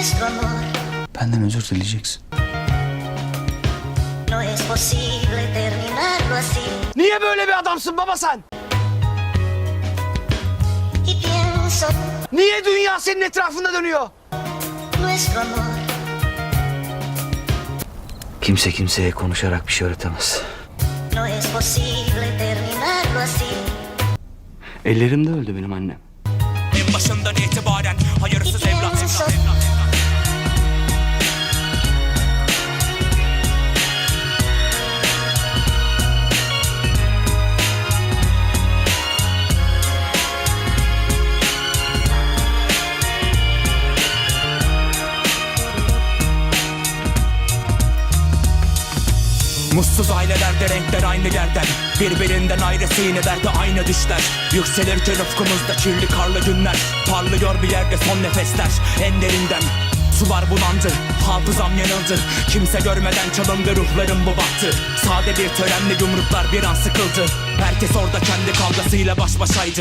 nuestro amor. Benden özür dileyeceksin. No es posible terminarlo así. Niye böyle bir adamsın baba sen? Y pienso Niye dünya senin etrafında dönüyor? nuestro amor. Kimse kimseye konuşarak bir şey öğretemez. No es posible terminarlo así. Ellerimde öldü benim annem. En başından itibaren Mutsuz ailelerde renkler aynı yerden. Birbirinden ayrı sinelerde aynı düşler. Yükselirken ufkumuzda kirli karlı günler. Parlıyor bir yerde son nefesler. En derinden Sular bulandı, hafızam yanıldı. Kimse görmeden çalındı ruhlarım bu baktı Sade bir törenle yumruklar bir an sıkıldı. Herkes orada kendi kavgasıyla baş başaydı